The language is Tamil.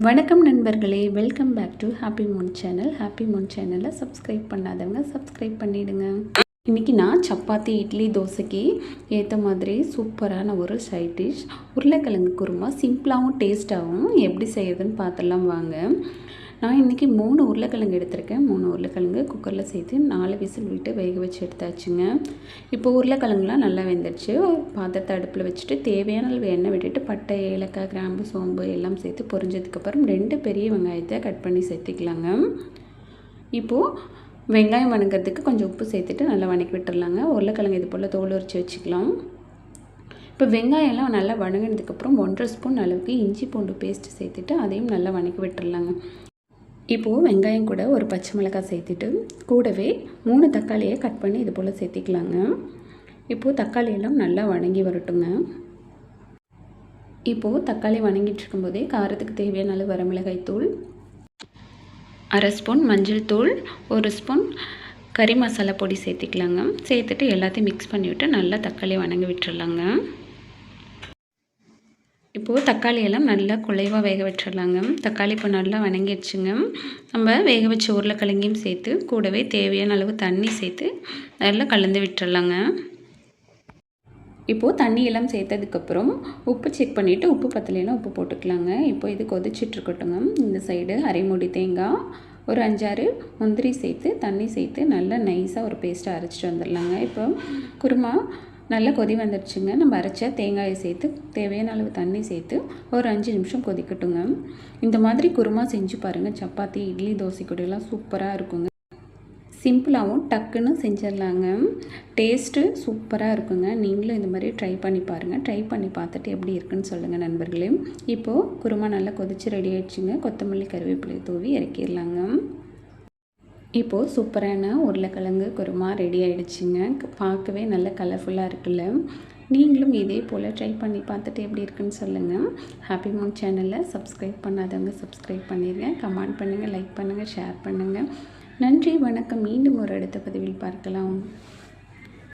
வணக்கம் நண்பர்களே welcome back to Happy Moon channel Happy Moon சேனலை சப்ஸ்கிரைப் பண்ணாதவங்க சப்ஸ்கிரைப் பண்ணிவிடுங்க இன்றைக்கி நான் சப்பாத்தி இட்லி தோசைக்கு ஏற்ற மாதிரி சூப்பரான ஒரு சைட் டிஷ் உருளைக்கிழங்கு குருமா. சிம்பிளாகவும் டேஸ்ட்டாகவும் எப்படி செய்யறதுன்னு பார்த்துலாம் வாங்க. நான் இன்றைக்கி மூணு உருளைக்கிழங்கு எடுத்திருக்கேன். மூணு உருளைக்கிழங்கு குக்கரில் சேர்த்து நாலு விசில் விட்டு வேக வச்சு எடுத்தாச்சுங்க. இப்போ உருளைக்கிழங்குலாம் நல்லா வெந்துடுச்சு ஒரு பாத்திரத்தை அடுப்பில் வச்சுட்டு தேவையான அளவு எண்ணெய் விட்டுட்டு பட்டை ஏலக்காய் கிராம்பு சோம்பு எல்லாம் சேர்த்து பொரிஞ்சதுக்கப்புறம் ரெண்டு பெரிய வெங்காயத்தை கட் பண்ணி சேர்த்துக்கலாங்க. இப்போது வெங்காயம் வணங்குறதுக்கு கொஞ்சம் உப்பு சேர்த்துட்டு நல்லா வணக்கி விட்டுடலாங்க உருளைக்கிழங்கு இது போல் தோல் உரிச்சு வச்சுக்கலாம். இப்போ வெங்காயம்லாம் நல்லா வணங்கினதுக்கப்புறம் ஒன்றரை ஸ்பூன் அளவுக்கு இஞ்சி பூண்டு பேஸ்ட்டு சேர்த்துட்டு அதையும் நல்லா வணக்கி விட்டுடலாங்க இப்போது வெங்காயம் கூட ஒரு பச்சை மிளகாய் சேர்த்துட்டு கூடவே மூணு தக்காளியை கட் பண்ணி இது போல் சேர்த்திக்கலாங்க. இப்போது தக்காளி எல்லாம் நல்லா வணங்கி வரட்டுங்க. இப்போது தக்காளி வணங்கிட்டு இருக்கும்போதே காரத்துக்கு தேவையான அளவு வரமிளகாய் தூள் அரை ஸ்பூன் மஞ்சள் தூள் ஒரு ஸ்பூன் கறி மசாலா பொடி சேர்த்திக்கலாங்க. சேர்த்துட்டு எல்லாத்தையும் மிக்ஸ் பண்ணிவிட்டு நல்லா தக்காளி வணங்கி விட்டுறலாங்க. இப்போது தக்காளி எல்லாம் நல்லா குலைவாக வேக வச்சிடலாங்க. தக்காளி இப்போ நல்லா வணங்கிடுச்சுங்க. நம்ம வேக வச்ச உருளைக்கிழங்கையும் சேர்த்து கூடவே தேவையான அளவு தண்ணி சேர்த்து நல்லா கலந்து விட்டுறலாங்க இப்போது தண்ணி எல்லாம் சேர்த்ததுக்கப்புறம் உப்பு செக் பண்ணிவிட்டு உப்பு பத்தலைன்னா உப்பு போட்டுக்கலாங்க. இப்போ இது கொதிச்சிட்ருக்கட்டுங்க இந்த சைடு அரைமுடி தேங்காய் ஒரு அஞ்சாறு முந்திரி சேர்த்து தண்ணி சேர்த்து நல்லா நைஸாக ஒரு பேஸ்ட்டை அரைச்சிட்டு வந்துடலாங்க. இப்போ குருமா நல்லா கொதி வந்துடுச்சுங்க. நம்ம அரைச்ச தேங்காயை சேர்த்து தேவையான அளவு தண்ணி சேர்த்து ஒரு அஞ்சு நிமிஷம் கொதிக்கட்டுங்க. இந்த மாதிரி குருமா செஞ்சு பாருங்கள் சப்பாத்தி இட்லி தோசை கூடலாம் சூப்பராக இருக்குங்க. சிம்பிளாகவும் டக்குன்னு செஞ்சிடலாங்க. டேஸ்ட்டு சூப்பராக இருக்குங்க. நீங்களும் இந்த மாதிரி ட்ரை பண்ணி பாருங்கள் ட்ரை பண்ணி பார்த்துட்டு எப்படி இருக்குன்னு சொல்லுங்கள் நண்பர்களே. இப்போது குருமா நல்லா கொதித்து ரெடி ஆயிடுச்சுங்க. கொத்தமல்லி கருவேப்பிலை தூவி இறக்கிடலாங்க. இப்போது சூப்பரான உருளைக்கிழங்கு குருமா ரெடி ஆகிடுச்சிங்க பார்க்கவே நல்ல கலர்ஃபுல்லாக இருக்குல்ல. நீங்களும் இதே போல் ட்ரை பண்ணி பார்த்துட்டு எப்படி இருக்குன்னு சொல்லுங்கள் ஹாப்பி மூன் சேனலில் சப்ஸ்கிரைப் பண்ணாதவங்க சப்ஸ்கிரைப் பண்ணிடுங்க கமெண்ட் பண்ணுங்கள் லைக் பண்ணுங்கள் ஷேர் பண்ணுங்கள் நன்றி வணக்கம். மீண்டும் ஒரு அடுத்த பதிவில் பார்க்கலாம்.